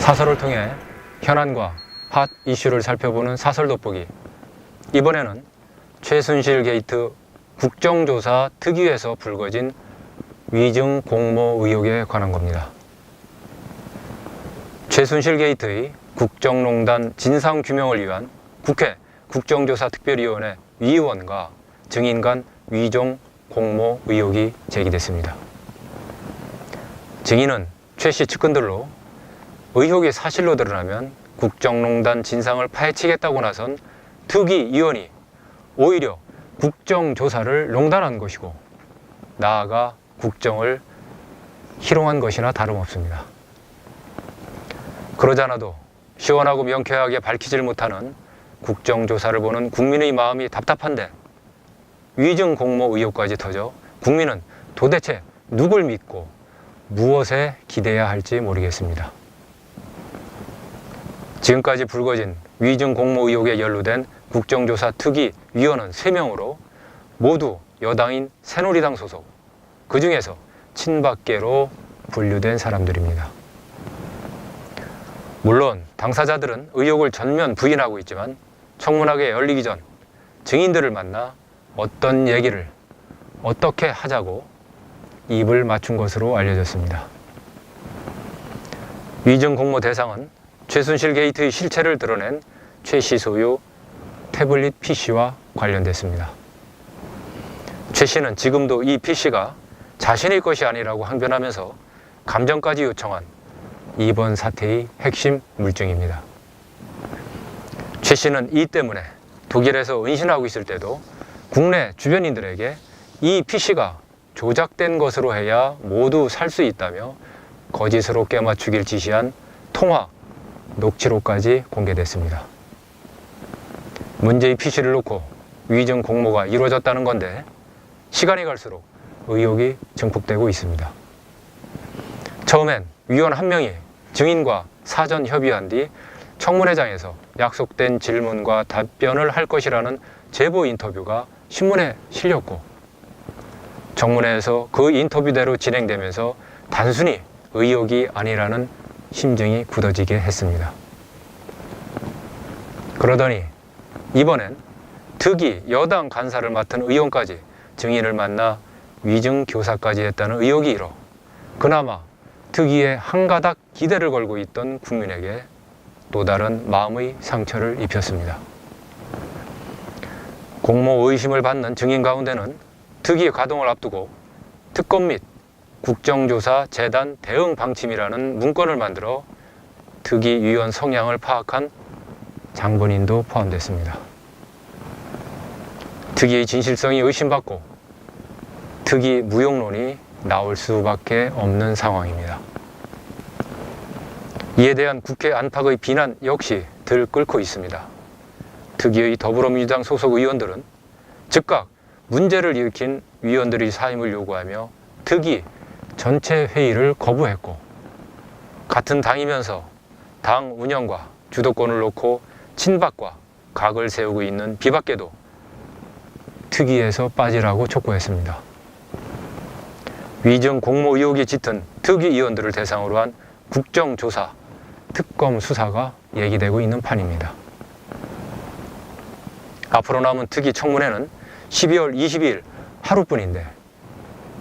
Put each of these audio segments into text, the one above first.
사설을 통해 현안과 핫 이슈를 살펴보는 사설 돋보기. 이번에는 최순실 게이트 국정조사 특위에서 불거진 위증 공모 의혹에 관한 겁니다. 최순실 게이트의 국정농단 진상규명을 위한 국회 국정조사특별위원회 위원과 증인 간 위종 공모 의혹이 제기됐습니다. 증인은 최 씨 측근들로 의혹이 사실로 드러나면 국정농단 진상을 파헤치겠다고 나선 특위위원이 오히려 국정조사를 농단한 것이고 나아가 국정을 희롱한 것이나 다름없습니다. 그러잖아도 시원하고 명쾌하게 밝히질 못하는 국정조사를 보는 국민의 마음이 답답한데 위증 공모 의혹까지 터져 국민은 도대체 누굴 믿고 무엇에 기대야 할지 모르겠습니다. 지금까지 불거진 위증 공모 의혹에 연루된 국정조사 특위 위원은 3명으로 모두 여당인 새누리당 소속, 그 중에서 친박계로 분류된 사람들입니다. 물론 당사자들은 의혹을 전면 부인하고 있지만 청문회가 열리기 전 증인들을 만나 어떤 얘기를 어떻게 하자고 입을 맞춘 것으로 알려졌습니다. 위증 공모 대상은 최순실 게이트의 실체를 드러낸 최 씨 소유 태블릿 PC와 관련됐습니다. 최 씨는 지금도 이 PC가 자신의 것이 아니라고 항변하면서 감정까지 요청한 이번 사태의 핵심 물증입니다. 최 씨는 이 때문에 독일에서 은신하고 있을 때도 국내 주변인들에게 이 PC가 조작된 것으로 해야 모두 살 수 있다며 거짓으로 꿰맞추길 지시한 통화 녹취록까지 공개됐습니다. 문제의 PC를 놓고 위증 공모가 이루어졌다는 건데 시간이 갈수록 의혹이 증폭되고 있습니다. 처음엔 위원 한 명이 증인과 사전 협의한 뒤 청문회장에서 약속된 질문과 답변을 할 것이라는 제보 인터뷰가 신문에 실렸고 정문회에서 그 인터뷰대로 진행되면서 단순히 의혹이 아니라는 심증이 굳어지게 했습니다. 그러더니 이번엔 특히 여당 간사를 맡은 의원까지 증인을 만나 위증 교사까지 했다는 의혹이 일어 그나마 특위에 한가닥 기대를 걸고 있던 국민에게 또 다른 마음의 상처를 입혔습니다. 공모 의심을 받는 증인 가운데는 특위 가동을 앞두고 특검 및 국정조사 재단 대응 방침이라는 문건을 만들어 특위 위원 성향을 파악한 장본인도 포함됐습니다. 특위의 진실성이 의심받고 특위 무용론이 나올 수밖에 없는 상황입니다. 이에 대한 국회 안팎의 비난 역시 들 끓고 있습니다. 특위의 더불어민주당 소속 의원들은 즉각 문제를 일으킨 위원들의 사임을 요구하며 특위 전체 회의를 거부했고 같은 당이면서 당 운영과 주도권을 놓고 친박과 각을 세우고 있는 비박계도 특위에서 빠지라고 촉구했습니다. 위증 공모 의혹이 짙은 특위위원들을 대상으로 한 국정조사, 특검 수사가 얘기되고 있는 판입니다. 앞으로 남은 특위 청문회는 12월 22일 하루뿐인데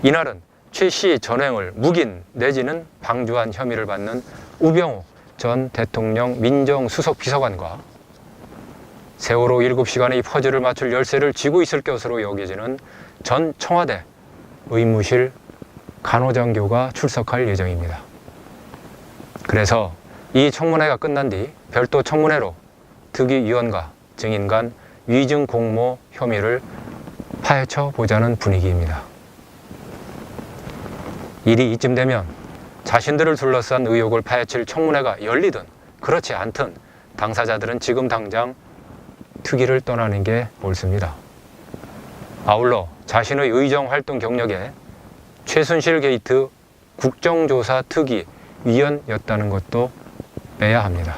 이날은 최 씨의 전행을 묵인 내지는 방조한 혐의를 받는 우병우 전 대통령 민정수석 비서관과 세월호 7시간의 퍼즐을 맞출 열쇠를 쥐고 있을 것으로 여겨지는 전 청와대 의무실 간호장교가 출석할 예정입니다. 그래서 이 청문회가 끝난 뒤 별도 청문회로 특위위원과 증인 간 위증 공모 혐의를 파헤쳐 보자는 분위기입니다. 일이 이쯤 되면 자신들을 둘러싼 의혹을 파헤칠 청문회가 열리든 그렇지 않든 당사자들은 지금 당장 특위를 떠나는 게 옳습니다. 아울러 자신의 의정 활동 경력에 최순실 게이트 국정조사 특위 위원이었다는 것도 빼야 합니다.